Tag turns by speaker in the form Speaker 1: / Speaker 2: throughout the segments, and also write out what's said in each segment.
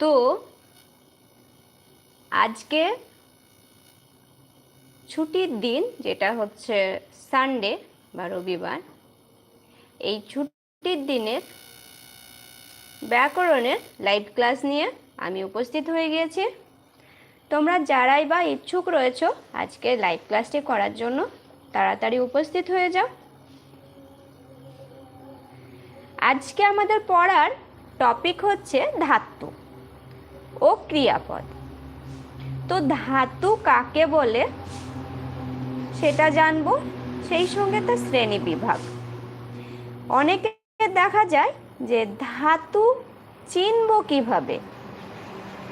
Speaker 1: তো আজকে ছুটির দিন, যেটা হচ্ছে সানডে বা রবিবার, এই ছুটির দিনের ব্যাকরণের লাইভ ক্লাস নিয়ে আমি উপস্থিত হয়ে গিয়েছি। তোমরা যারাই বা ইচ্ছুক রয়েছো আজকে লাইভ ক্লাসটি করার জন্য, তাড়াতাড়ি উপস্থিত হয়ে যাও। আজকে আমাদের পড়ার টপিক হচ্ছে ধাতু। ও ক্রিয়াপদ। তো ধাতু কাকে বলে? সেটা জানব। সেই সঙ্গে তার শ্রেণি বিভাগ। অনেকে দেখা যায় যে ধাতু চিনব কীভাবে?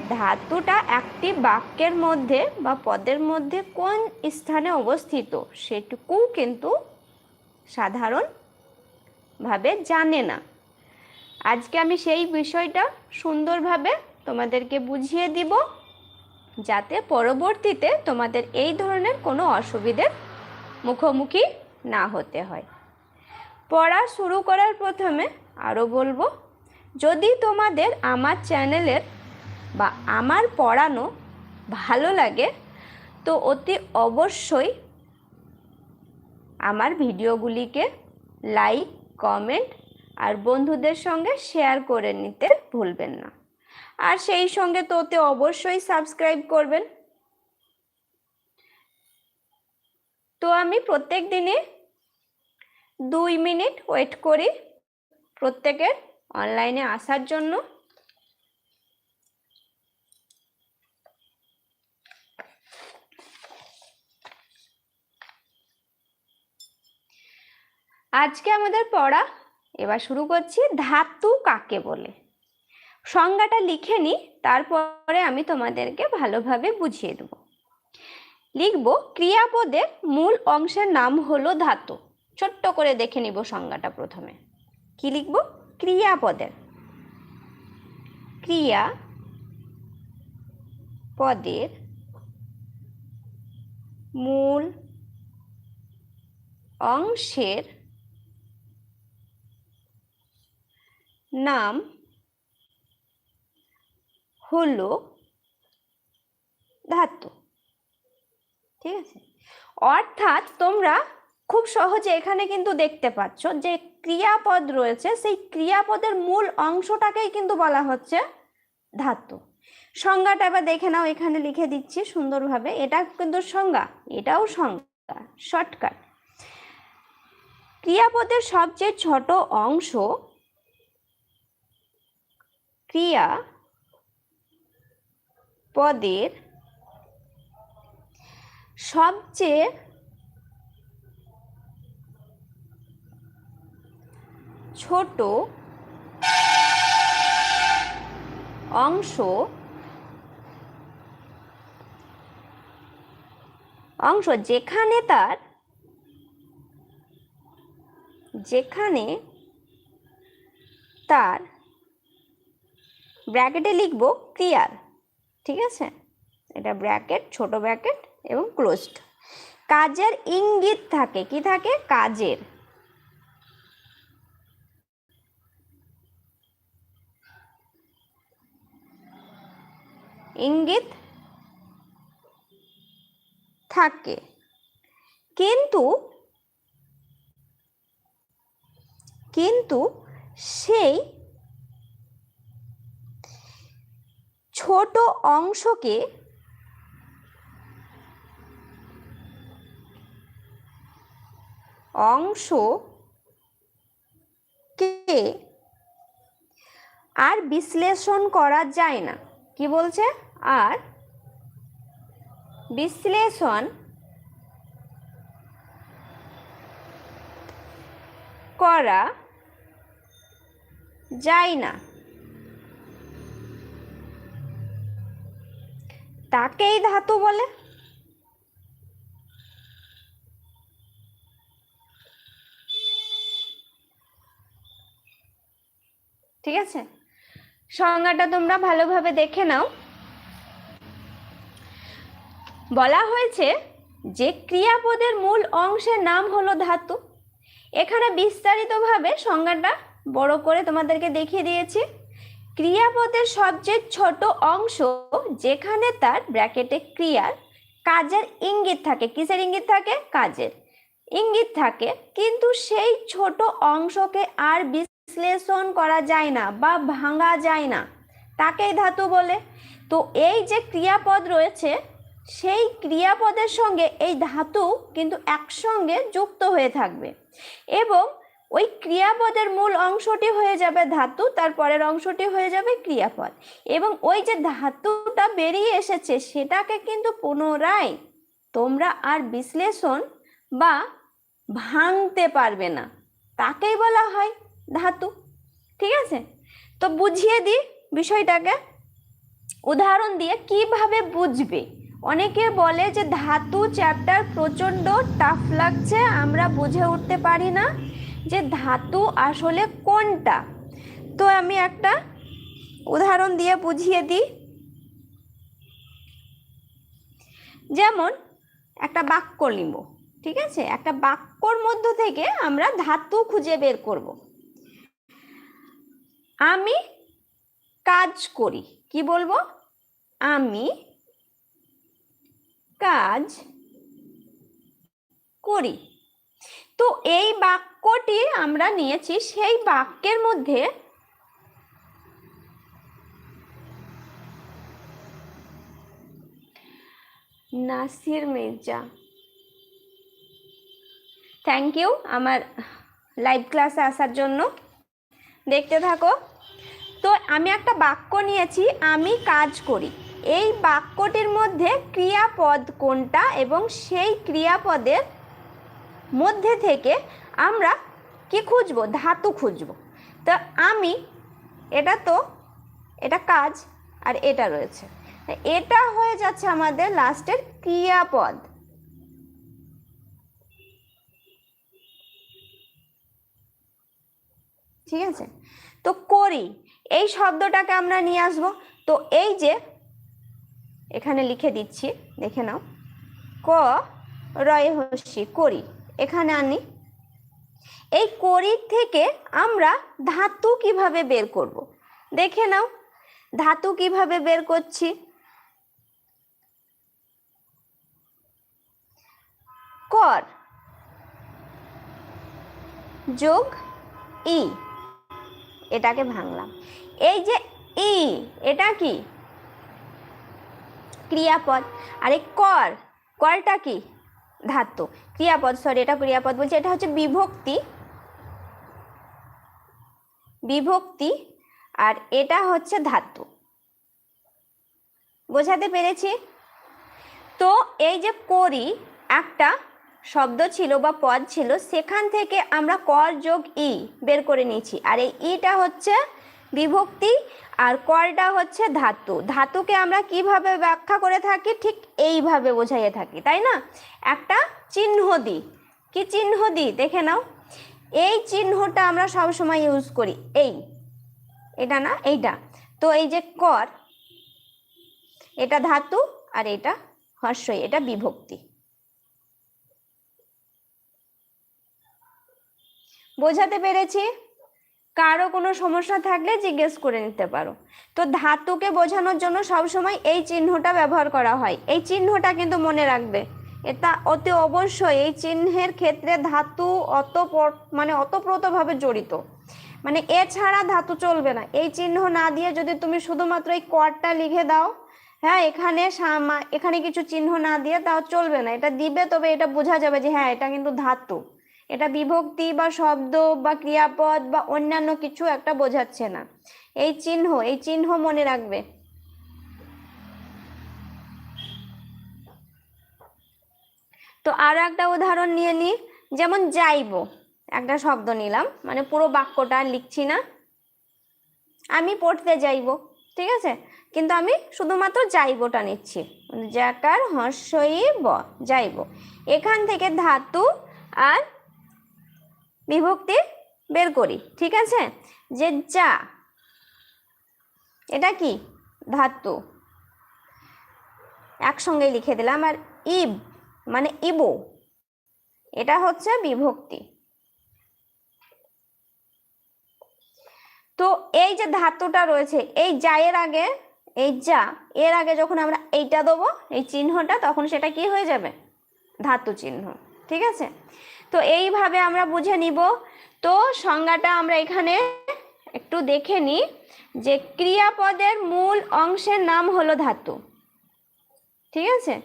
Speaker 1: ধাতুটা একটি বাক্যের মধ্যে বা পদের মধ্যে কোন স্থানে অবস্থিত সেটুকু কিন্তু সাধারণভাবে জানে না। আজকে আমি সেই বিষয়টা সুন্দরভাবে তোমাদেরকে বুঝিয়ে দিব যাতে পরবর্তীতে তোমাদের এই ধরনের কোনো অসুবিধের মুখোমুখি না হতে হয়। পড়া শুরু করার প্রথমে আরও বলব, যদি তোমাদের আমার চ্যানেলের বা আমার পড়ানো ভালো লাগে, তো অতি অবশ্যই আমার ভিডিওগুলিকে লাইক, কমেন্ট আর বন্ধুদের সঙ্গে শেয়ার করে নিতে ভুলবেন না। আর সেই সঙ্গে তো ওতে অবশ্যই সাবস্ক্রাইব করবেন। তো আমি প্রত্যেক দিনে দুই মিনিট ওয়েট করি প্রত্যেকের অনলাইনে আসার জন্য। আজকে আমাদের পড়া, এবার শুরু করছি, ধাতু কাকে বলে? সংজ্ঞাটা লিখে নিই তারপরে আমি তোমাদেরকে ভালোভাবে বুঝিয়ে দেব। লিখব, ক্রিয়াপদের মূল অংশের নাম হলো ধাতু। ছোট্ট করে দেখে নিব সংজ্ঞাটা প্রথমে। কি লিখব? ক্রিয়াপদের। ক্রিয়া পদের মূল অংশের নাম হলো ধাতু। ঠিক আছে? অর্থাৎ তোমরা খুব সহজে এখানে কিন্তু দেখতে পাচ্ছ যে ক্রিয়াপদ রয়েছে, সেই ক্রিয়াপদের মূল অংশটাকেই কিন্তু বলা হচ্ছে ধাতু। সংজ্ঞাটা এবার দেখে নাও, এখানে লিখে দিচ্ছি সুন্দরভাবে। এটা কিন্তু সংজ্ঞা, এটাও সংজ্ঞা, শর্টকাট। ক্রিয়াপদের সবচেয়ে ছোট অংশ ক্রিয়া পদের সবচেয়ে ছোট অংশ অংশ যেখানে তার যেখানে তার ব্র্যাকেটে লিখব ক্রিয়ার। ঠিক আছে? এটা ব্র্যাকেট ছোট ব্র্যাকেট এবং ক্লোজড কাজের ইঙ্গিত থাকে। কি থাকে? কাজের। ইঙ্গিত থাকে। কিন্তু কিন্তু সেই ছোট অংশকে অংশকে আর বিশ্লেষণ করা যায় না। কি বলছে? আর বিশ্লেষণ করা যায় না। তাকেই ধাতু বলে? ঠিক আছে? সংজ্ঞাটা তোমরা ভালোভাবে দেখে নাও। বলা হয়েছে যে ক্রিয়াপদের মূল অংশের নাম হলো ধাতু। এখানে বিস্তারিতভাবে সংজ্ঞাটা বড় করে তোমাদেরকে দেখিয়ে দিয়েছি। ক্রিয়াপদের সবচেয়ে ছোট অংশ যেখানে তার ব্র্যাকেটে ক্রিয়ার কাজের ইঙ্গিত থাকে। কিসের ইঙ্গিত থাকে? কাজের। ইঙ্গিত থাকে, কিন্তু সেই ছোট অংশকে আর বিশ্লেষণ করা যায় না বা ভাঙা যায় না। তাকেই ধাতু বলে। তো এই যে ক্রিয়াপদ রয়েছে, সেই ক্রিয়াপদের সঙ্গে এই ধাতু কিন্তু একসঙ্গে যুক্ত হয়ে থাকবে। এবং ওই ক্রিয়াপদের মূল অংশটি হয়ে যাবে ধাতু, তারপরের অংশটি হয়ে যাবে ক্রিয়াপদ। এবং ওই যে ধাতুটা বেরিয়ে এসেছে, সেটাকে কিন্তু পুনরায় তোমরা আর বিশ্লেষণ বা ভাঙতে পারবে না। তাকেই বলা হয় ধাতু, ঠিক আছে? তো বুঝিয়ে দিই বিষয়টাকে। উদাহরণ দিয়ে কীভাবে বুঝবে? অনেকে বলে যে ধাতু চ্যাপ্টার প্রচণ্ড টাফ লাগছে, আমরা বুঝে উঠতে পারি না। যে ধাতু আসলে কোনটা? তো আমি একটা উদাহরণ দিয়ে বুঝিয়ে দিই। যেমন একটা বাক্য নিব ঠিক আছে? একটা বাক্যর মধ্য থেকে আমরা ধাতু খুঁজে বের করব। আমি কাজ করি, কি বলব? আমি কাজ করি। তো এই বাক্যটি আমরা নিয়েছি সেই বাক্যের মধ্যে নাসির মির্জা। থ্যাংক ইউ আমার লাইভ ক্লাসে আসার জন্য। দেখতে থাকো। তো আমি একটা বাক্য নিয়েছি, আমি কাজ করি। এই বাক্যটির মধ্যে ক্রিয়াপদ কোনটা এবং সেই ক্রিয়াপদের মধ্যে থেকে আমরা কি খুঁজবো? ধাতু খুঁজবো। তো আমি, এটা তো, এটা কাজ আর এটা রয়েছে। এটা হয়ে যাচ্ছে আমাদের লাস্টের ক্রিয়াপদ। ঠিক আছে? তো করি। এই শব্দটাকে আমরা নিয়ে আসব। তো এই যে, এখানে লিখে দিচ্ছি, দেখে নাও। ক, রয় হস্যি, করি। এখানে আনি এই করির থেকে আমরা ধাতু কীভাবে বের করব? দেখে নাও। ধাতু কীভাবে বের করছি? কর যোগ ই। এটাকে ভাঙলাম। এই যে ই, এটা কি? ক্রিয়াপদ। আরে কর, করটা কি? ধাতু। ক্রিয়াপদ সরি এটা ক্রিয়াপদ বলছি, এটা হচ্ছে বিভক্তি। বিভক্তি, আর এটা হচ্ছে ধাতু। বোঝাতে পেরেছি? তো এই যে করি, একটা শব্দ ছিল বা পদ ছিল, সেখান থেকে আমরা কর যোগ ই বের করে নিয়েছি। আর এই ইটা হচ্ছে বিভক্তি আর করটা হচ্ছে ধাতু। ধাতুকে আমরা কীভাবে ব্যাখ্যা করে থাকি? ঠিক এইভাবে বোঝাইয়ে থাকি, তাই না? একটা চিহ্ন দিই। কি চিহ্ন দিই? দেখে নাও। এই চিহ্নটা আমরা সব সময় ইউজ করি। এই। এটা না? এইটা। তো এই যে কর, এটা ধাতু আর এটা হর্ষই, এটা বিভক্তি। বোঝাতে পেরেছি? কারও কোনো সমস্যা থাকলে জিজ্ঞেস করে নিতে পারো। তো ধাতুকে বোঝানোর জন্য সবসময় এই চিহ্নটা ব্যবহার করা হয়। এই চিহ্নটা কিন্তু মনে রাখবে। এটা অতি অবশ্যই এই চিহ্নের ক্ষেত্রে ধাতু অত মানে অতপ্রতভাবে জড়িত। মানে এছাড়া ধাতু চলবে না। এই চিহ্ন না দিয়ে যদি তুমি শুধুমাত্র এই করটা লিখে দাও হ্যাঁ এখানে এখানে কিছু চিহ্ন না দিয়ে তাও চলবে না। এটা দিবে তবে এটা বোঝা যাবে যে হ্যাঁ এটা কিন্তু ধাতু। এটা বিভক্তি বা শব্দ বা ক্রিয়াপদ বা অন্যান্য কিছু একটা বোঝাচ্ছে না। এই চিহ্ন এই চিহ্ন মনে রাখবে। তো আরও একটা উদাহরণ নিয়ে নি, যেমন যাইব। একটা শব্দ নিলাম মানে পুরো বাক্যটা লিখছি না। আমি পড়তে যাইব, ঠিক আছে? কিন্তু আমি শুধুমাত্র যাইবটা নিচ্ছি। জাকার হর্ষই ব, যাইব। এখান থেকে ধাতু আর বিভক্তি বের করি, ঠিক আছে? যে যা, এটা কি? ধাতু। একসঙ্গে লিখে দিলাম আর ইব মানে ইবো। এটা হচ্ছে বিভক্তি। তো এই যে ধাতুটা রয়েছে, এই যা এর আগে, এই যা, এর আগে যখন আমরা এইটা দেবো, এই চিহ্নটা, তখন সেটা কি হয়ে যাবে? ধাতু চিহ্ন, ঠিক আছে? তো এইভাবে আমরা বুঝে নিব। তো সংজ্ঞাটা আমরা এখানে একটু দেখে নিই যে ক্রিয়াপদের মূল অংশের নাম হলো ধাতু। ঠিক আছে?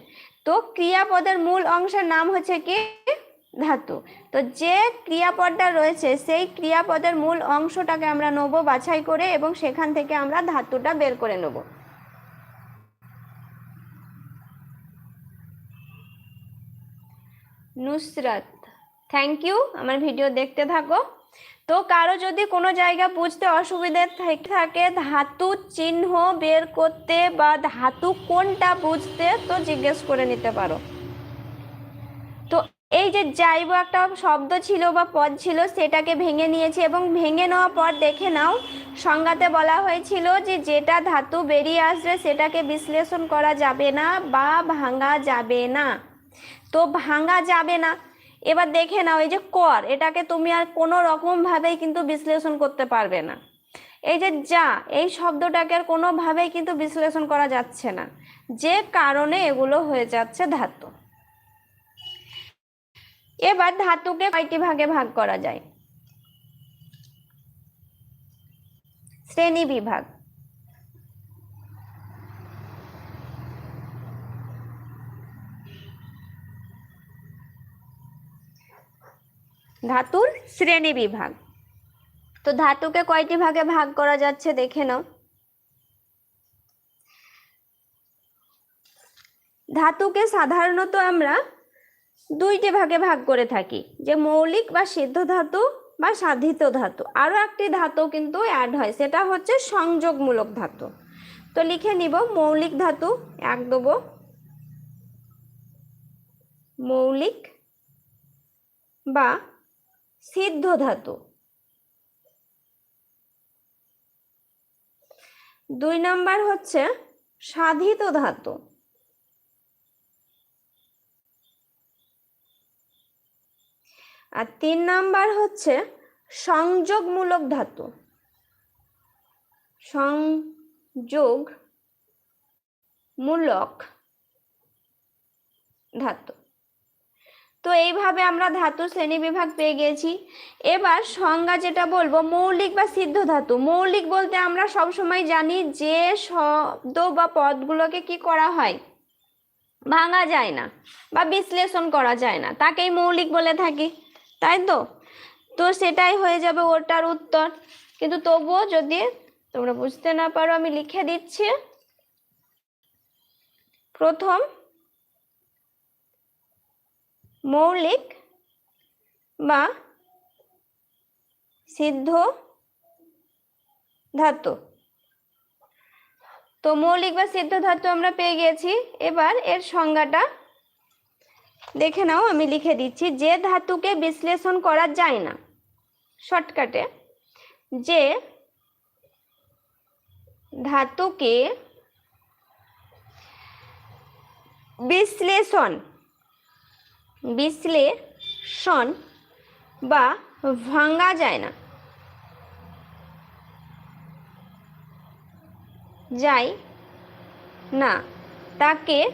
Speaker 1: তো ক্রিয়াপদের মূল অংশের নাম হচ্ছে কি? ধাতু। তো যে ক্রিয়াপদটা রয়েছে, সেই ক্রিয়াপদের মূল অংশটাকে আমরা নেব বাছাই করে এবং সেখান থেকে আমরা ধাতুটা বের করে নেব। নুসরাত। থ্যাংক ইউ আমার ভিডিও দেখতে থাকো। তো কারও যদি কোনো জায়গা বুঝতে অসুবিধে থেকে, ধাতু চিহ্ন বের করতে বা ধাতু কোনটা বুঝতে, তো জিজ্ঞেস করে নিতে পারো। তো এই যে যাইব, একটা শব্দ ছিল বা পদ ছিল, সেটাকে ভেঙে নিয়েছি এবং ভেঙে নেওয়ার পর দেখে নাও। সংজ্ঞাতে বলা হয়েছিল যে যেটা ধাতু বেরিয়ে আসবে, সেটাকে বিশ্লেষণ করা যাবে না বা ভাঙা যাবে না। তো ভাঙা যাবে না। এবার দেখে নাও এই যে কর, এটাকে তুমি আর কোনো রকমভাবেই কিন্তু বিশ্লেষণ করতে পারবে না। এই যে যা, এই শব্দটাকে আর কোনোভাবেই কিন্তু বিশ্লেষণ করা যাচ্ছে না। যে কারণে এগুলো হয়ে যাচ্ছে ধাতু। এবার ধাতুকে কয়টি ভাগে ভাগ করা যায়? শ্রেণি বিভাগ। ধাতুর শ্রেণি বিভাগ। তো ধাতুকে কয়টি ভাগে ভাগ করা যাচ্ছে দেখে নাও। ধাতুকে সাধারণত আমরা দুইটি ভাগে ভাগ করে থাকি, যে মৌলিক বা সিদ্ধ ধাতু বা সাধিত ধাতু। আরও একটি ধাতু কিন্তু অ্যাড হয়, সেটা হচ্ছে সংযোগমূলক ধাতু। তো লিখে নিব, মৌলিক ধাতু, এক দেবো। মৌলিক বা সিদ্ধ ধাতু। দুই নাম্বার হচ্ছে সাধিত ধাতু। আর তিন নাম্বার হচ্ছে সংযোগমূলক ধাতু। সংযোগ মূলক ধাতু। তো এইভাবে আমরা ধাতু শ্রেণি বিভাগ পেয়ে গেছি। এবার সংজ্ঞা যেটা বলব, মৌলিক বা সিদ্ধ ধাতু। মৌলিক বলতে আমরা সব সময় জানি যে শব্দ বা পদগুলোকে কি করা হয়? ভাঙা যায় না বা বিশ্লেষণ করা যায় না। তাকেই মৌলিক বলে থাকি, তাই তো? তো সেটাই হয়ে যাবে ওটার উত্তর। কিন্তু তবুও যদি তোমরা বুঝতে না পারো, আমি লিখে দিচ্ছি। প্রথম মৌলিক বা সিদ্ধ ধাতু। তো মৌলিক বা সিদ্ধ ধাতু আমরা পেয়ে গেছি এবার এর সংজ্ঞাটা দেখে নাও, আমি লিখে দিচ্ছি। যে ধাতুকে বিশ্লেষণ করা যায় না, শর্টকাটে, যে ধাতুকে বিশ্লেষণ বিশ্লেষণ বা ভাঙা যায় না। যায় না। তাকে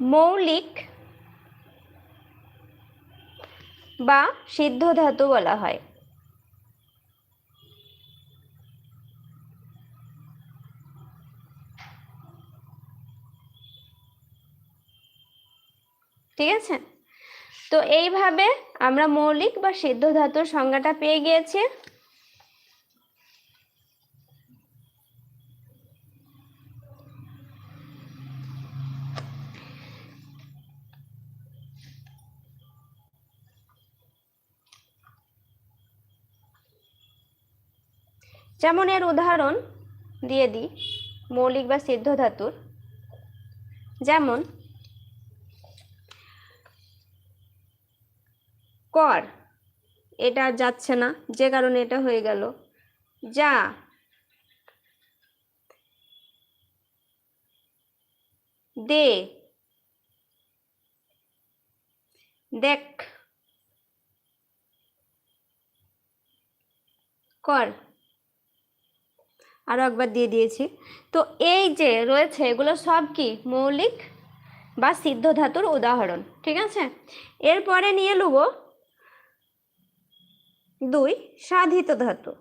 Speaker 1: মৌলিক বা সিদ্ধ ধাতু বলা হয়। ঠিক আছে? তো এইভাবে আমরা মৌলিক বা সিদ্ধ ধাতুর সংজ্ঞাটা পেয়ে গিয়েছি। যেমন এর উদাহরণ দিয়ে দিই, মৌলিক বা সিদ্ধ ধাতুর। যেমন কর। এটা যাচ্ছে না, যে কারণে এটা হয়ে গেল। যা। দে। দেখ। কর। আরও একবার দিয়ে দিয়েছি। তো এই যে রয়েছে, এগুলো সব কি মৌলিক বা সিদ্ধ ধাতুর উদাহরণ, ঠিক আছে? এরপরে নিয়ে নেব দুই, সাধিত ধাতু।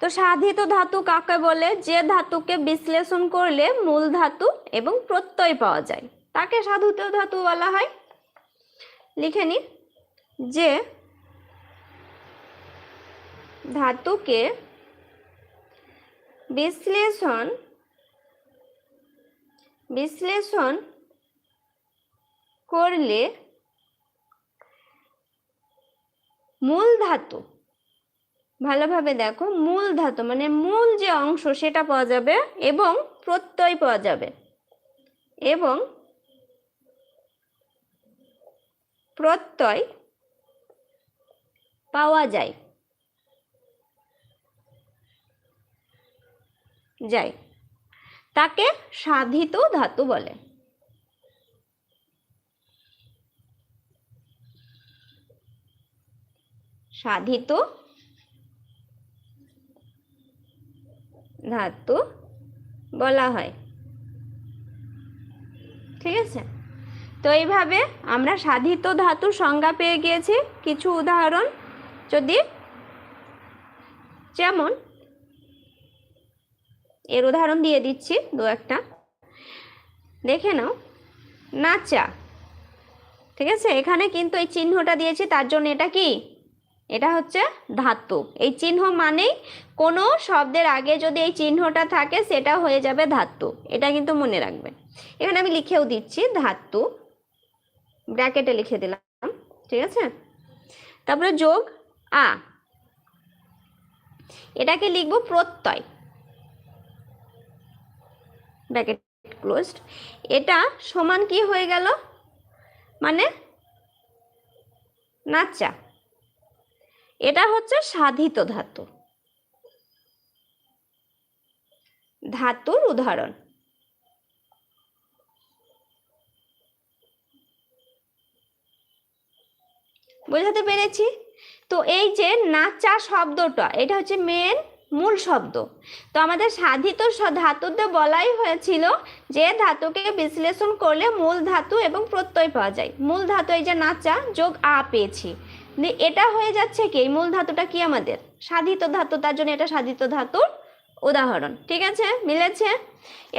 Speaker 1: তো সাধিত ধাতু কাকে বলে? যে ধাতুকে বিশ্লেষণ করলে মূল ধাতু এবং প্রত্যয় পাওয়া যায়। তাকে সাধিত ধাতু বলা হয়। লিখে নি যে ধাতুকে বিশ্লেষণ বিশ্লেষণ করলে মূল ধাতু, ভালোভাবে দেখো, মূল ধাতু মানে মূল যে অংশ সেটা পাওয়া যাবে এবং প্রত্যয় পাওয়া যাবে এবং প্রত্যয় পাওয়া যায় যায়। তাকে সাধিত ধাতু বলে। সাধিত ধাতু বলা হয়। ঠিক আছে? তো এইভাবে আমরা সাধিত ধাতুর সংজ্ঞা পেয়ে গিয়েছি। কিছু উদাহরণ যদি যেমন এর উদাহরণ দিয়ে দিচ্ছি দু একটা। দেখে নাও। নাচা। ঠিক আছে? এখানে কিন্তু এই চিহ্নটা দিয়েছি, তার জন্য এটা কি? এটা হচ্ছে ধাতু এই চিহ্ন মানেই কোনো শব্দের আগে যদি এই চিহ্নটা থাকে, সেটা হয়ে যাবে ধাতু এটা কিন্তু মনে রাখবে। এখানে আমি লিখেও দিচ্ছি ধাতু ব্র্যাকেটে লিখে দিলাম। ঠিক আছে? তারপরে যোগ আ। এটাকে লিখব প্রত্যয়। Bracket closed. এটা সমান কি হয়ে গেল? মানে নাচা এটা হচ্ছে সাধিত ধাতু। ধাতুর উদাহরণ। বোঝাতে পেরেছি? তো এই যে নাচা শব্দটা, এটা হচ্ছে মেন মূল শব্দ। তো আমাদের সাধিত ধাতুতে বলাই হয়েছিল যে ধাতুকে বিশ্লেষণ করলে মূল ধাতু এবং প্রত্যয় পাওয়া যায়। মূল ধাতু এই যে নাচা, যোগ আ পেয়েছি। এটা হয়ে যাচ্ছে কি? মূল ধাতুটা কি আমাদের? সাধিত ধাতু, তার জন্য এটা সাধিত ধাতুর উদাহরণ। ঠিক আছে? মিলেছে?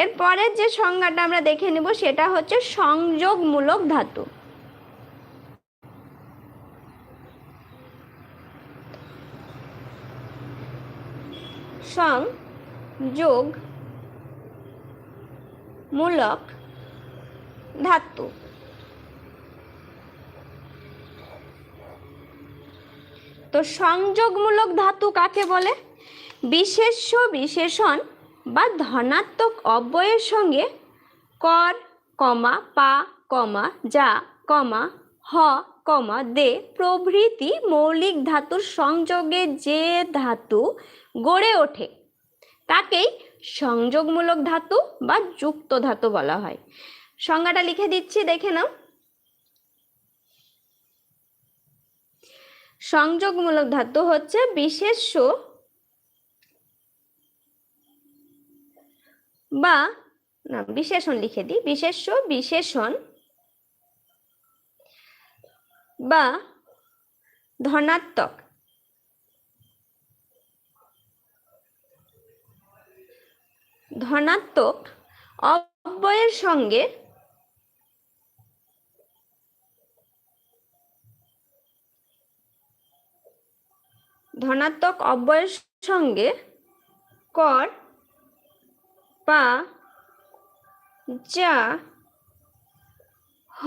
Speaker 1: এর পরের যে সংজ্ঞাটা আমরা দেখে নেব, সেটা হচ্ছে সংযোগমূলক ধাতু। সংযোগ মূলক ধাতু। তো সংযোগমূলক ধাতু কাকে বলে? বিশেষ্য, বিশেষণ বা ধনাত্মক অব্যয়ের সঙ্গে কর, কমা, পা, কমা, যা, কমা হ, কমা, দে, প্রভৃতি মৌলিক ধাতুর সংযোগে যে ধাতু গড়ে ওঠে, তাকেই সংযোগমূলক ধাতু বা যুক্ত ধাতু বলা হয়। সংজ্ঞাটা লিখে দিচ্ছি, দেখে নাও। সংযোগমূলক ধাতু হচ্ছে বিশেষ্য বা, না, বিশেষণ লিখে দিই, বিশেষ্য, বিশেষণ বা ধনাত্মক। ধনাত্মক অব্যয়ের সঙ্গে ধনাত্মক অব্যয়ের সঙ্গে কর পা যা হ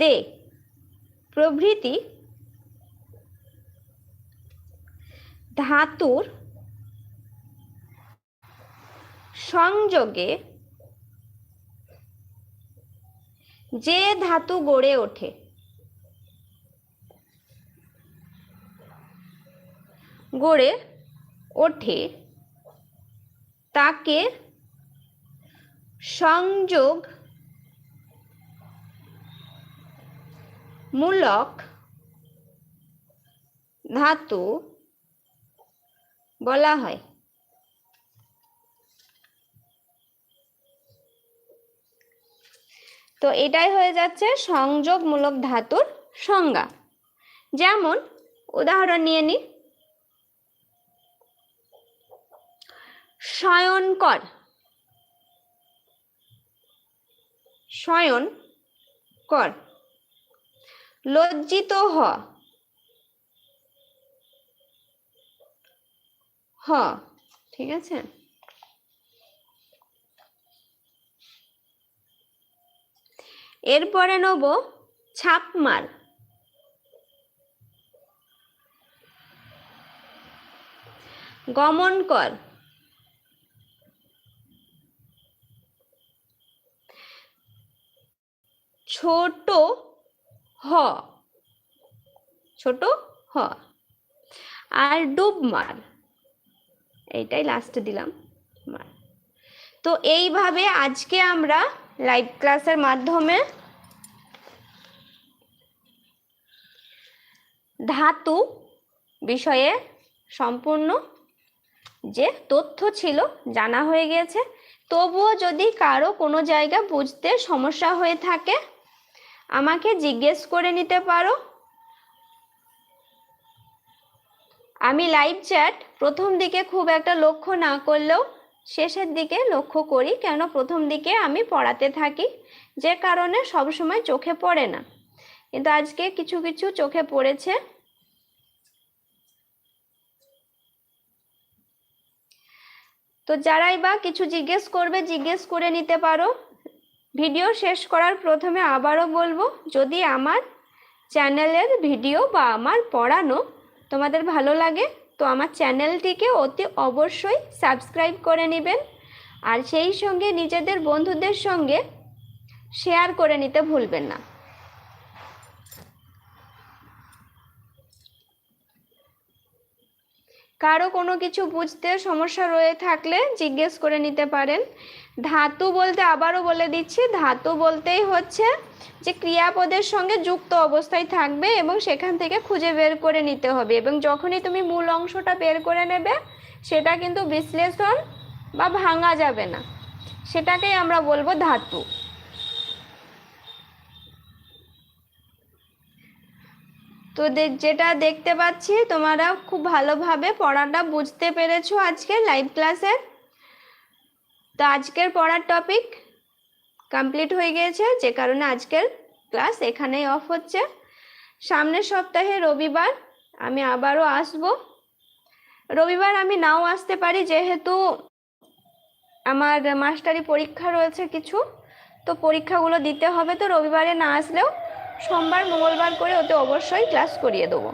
Speaker 1: দে। প্রভৃতি ধাতুর সংযোগে যে ধাতু গড়ে ওঠে গড়ে ওঠে তাকে সংযোগ মূলক ধাতু বলা হয়। তো এটাই হয়ে যাচ্ছে সংযোগমূলক ধাতুর সংজ্ঞা। যেমন, উদাহরণ নিয়ে নি। শয়নকর। শয়ন কর লজ্জিত হ। হ ঠিক আছে? এরপরে নেব ছাপ মার। গমন কর। ছোট হ। ছোট হ। আর ডুব মার। এইটাই লাস্টে দিলাম, মার। তো এইভাবে আজকে আমরা লাইভ ক্লাসের মাধ্যমে ধাতু বিষয়ে সম্পূর্ণ যে তথ্য ছিল জানা হয়ে গেছে। তবুও যদি কারও কোনো জায়গা বুঝতে সমস্যা হয়ে থাকে আমাকে জিজ্ঞেস করে নিতে পারো? আমি লাইভ চ্যাট প্রথম দিকে খুব একটা লক্ষ্য না করলেও শেষের দিকে লক্ষ্য করি, কেন প্রথম দিকে আমি পড়াতে থাকি, যে কারণে সবসময় চোখে পড়ে না। কিন্তু আজকে কিছু কিছু চোখে পড়েছে। তো যারাই বা কিছু জিজ্ঞেস করবে, জিজ্ঞেস করে নিতে পারো। ভিডিও শেষ করার প্রথমে আবারও বলব, যদি আমার চ্যানেলের ভিডিও বা আমার পড়ানো তোমাদের ভালো লাগে, তো আমার চ্যানেলটিকে অতি অবশ্যই সাবস্ক্রাইব করে নেবেন। আর সেই সঙ্গে নিজেদের বন্ধুদের সঙ্গে শেয়ার করে নিতে ভুলবেন না। কারও কোনো কিছু বুঝতে সমস্যা রয়ে থাকলে জিজ্ঞেস করে নিতে পারেন। ধাতু বলতে আবারও বলে দিচ্ছি, ধাতু বলতেই হচ্ছে যে ক্রিয়াপদের সঙ্গে যুক্ত অবস্থায় থাকবে এবং সেখান থেকে খুঁজে বের করে নিতে হবে এবং যখনই তুমি মূল অংশটা বের করে নেবে, সেটা কিন্তু বিশ্লেষণ বা ভাঙা যাবে না। সেটাকেই আমরা বলব ধাতু। তো যেটা দেখতে পাচ্ছি, তোমরা খুব ভালোভাবে পড়াটা বুঝতে পেরেছ আজকে লাইভ ক্লাসের। তো আজকের পড়ার টপিক কমপ্লিট হয়ে গিয়েছে, যে কারণে আজকের ক্লাস এখানেই অফ হচ্ছে। সামনের সপ্তাহে রবিবার, আমি আবারও আসব। রবিবার আমি নাও আসতে পারি, যেহেতু আমার মাস্টারি পরীক্ষা রয়েছে কিছু, তো পরীক্ষাগুলো দিতে হবে, তো রবিবারে না আসলেও সোমবার, মঙ্গলবার করে ওতে অবশ্যই ক্লাস করিয়ে দেবো।